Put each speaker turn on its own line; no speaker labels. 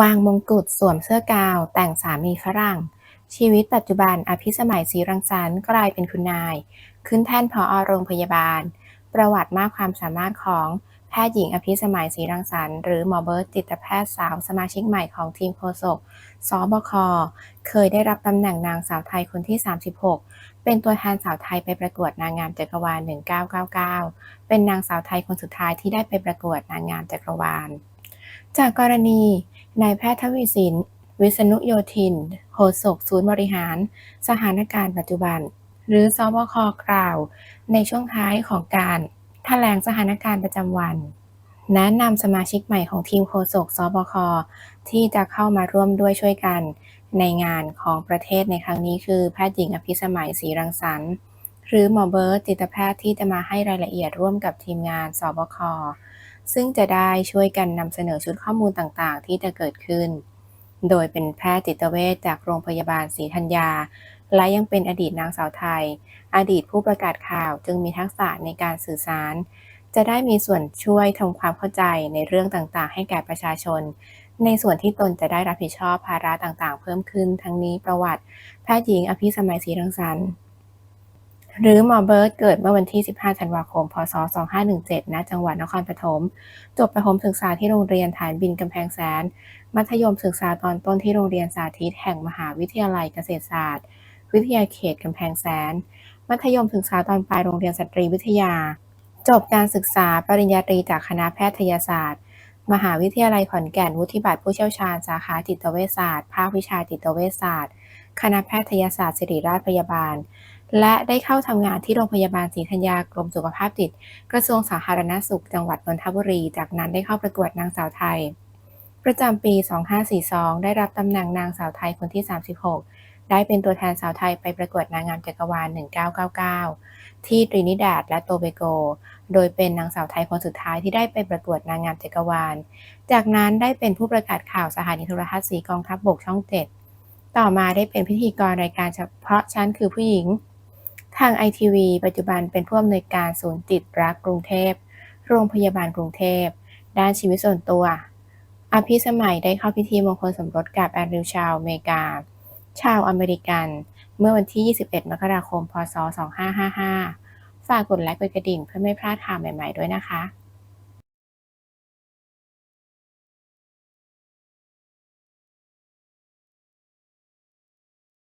วางมงกุฎสวมเสื้อกาว แต่งสามีฝรั่ง ชีวิตปัจจุบันอภิสมัยศรีรังสรรค์กลายเป็นคุณนาย ขึ้นแท่นผอโรงพยาบาล ประวัติมากความสามารถของแพทย์หญิงอภิสมัยศรีรังสรรค์หรือหมอเบิร์ตจิตแพทย์สาวสมาชิกใหม่ของทีมโฆษกสบค เคยได้รับตำแหน่งนางสาวไทยคนที่ 36 เป็นตัวแทนสาวไทยไปประกวดนางงามจักรวาล 1999 เป็นนางสาวไทยคนสุดท้ายที่ได้ไปประกวดนางงามจักรวาล จากกรณีนายแพทย์ทวีสิน วิษณุโยธินโฆษกศูนย์บริหาร สถานการณ์ปัจจุบัน หรือสบคกล่าว ในช่วงท้ายของการแถลงสถานการณ์ประจำวัน แนะนำสมาชิกใหม่ของทีมโฆษกสบคที่จะเข้ามาร่วมด้วยช่วยกัน ในงานของประเทศในครั้งนี้คือแพทย์หญิงอภิสมัยศรีรังสรรค์หรือหมอเบิร์ตจิตแพทย์ที่จะมาให้รายละเอียดร่วมกับทีมงานสบค ซึ่งจะได้ช่วยกันนำเสนอชุดข้อมูลต่างๆ ที่จะเกิดขึ้น โดยเป็นแพทย์จิตเวชจากโรงพยาบาลศรีธัญญา และยังเป็นอดีตนางสาวไทย อดีตผู้ประกาศข่าวจึงมีทักษะในการสื่อสาร จะได้มีส่วนช่วยทำความเข้าใจในเรื่องต่างๆ ให้แก่ประชาชน ในส่วนที่ตนจะได้รับผิดชอบภาระต่างๆ เพิ่มขึ้น ทั้งนี้ประวัติ แพทย์หญิงอภิสมัยศรีรังสรรค์ หรือหมอเบิร์ตเกิดเมื่อวันที่ 15 ธันวาคม พศ 2517 ณ จังหวัดนครปฐม จบประถมศึกษาที่โรงเรียนฐานบินกำแพงแสน มัธยมศึกษาตอนต้นที่โรงเรียนสาธิตแห่งมหาวิทยาลัยเกษตรศาสตร์ วิทยาเขตกำแพงแสน มัธยมศึกษาตอนปลายโรงเรียนสตรีวิทยา จบการศึกษาปริญญาตรีจากคณะแพทยศาสตร์ มหาวิทยาลัยขอนแก่น วุฒิบัตรผู้เชี่ยวชาญ สาขาจิตเวชศาสตร์ ภาควิชาจิตเวชศาสตร์ คณะแพทยศาสตร์ศิริราชพยาบาล และได้เข้าทำงานที่โรงพยาบาลศรีธัญญากรมสุขภาพจิต กระทรวงสาธารณสุข จังหวัดนนทบุรี จากนั้นได้เข้าประกวดนางสาวไทย ประจำปี 2542 ได้รับตำแหน่งนางสาวไทยคนที่ 36 ได้เป็นตัวแทนสาวไทยไปประกวดนางงามจักรวาล 1999 ที่ตรินิดาดและโตเบโก โดยเป็นนางสาวไทยคนสุดท้ายที่ได้ไปประกวดนางงามจักรวาล จากนั้นได้เป็นผู้ประกาศข่าวสถานีโทรทัศน์สีกองทัพบบกช่อง 7 ต่อมาได้เป็นพิธีกรรายการเฉพาะชั้นคือผู้หญิง ทางไอทีวีปัจจุบันเป็นผู้อำนวยการศูนย์จิตรักกรุงเทพ โรงพยาบาลกรุงเทพ ด้านชีวิตส่วนตัว อภิสมัยได้เข้าพิธีมงคลสมรสกับแอนดรูว์ชาวอเมริกา ชาวอเมริกัน เมื่อวันที่ 21 มกราคม พศ 2555 ฝากกดไลค์กดกระดิ่งเพื่อไม่พลาดข่าวใหม่ ๆ ด้วยนะคะ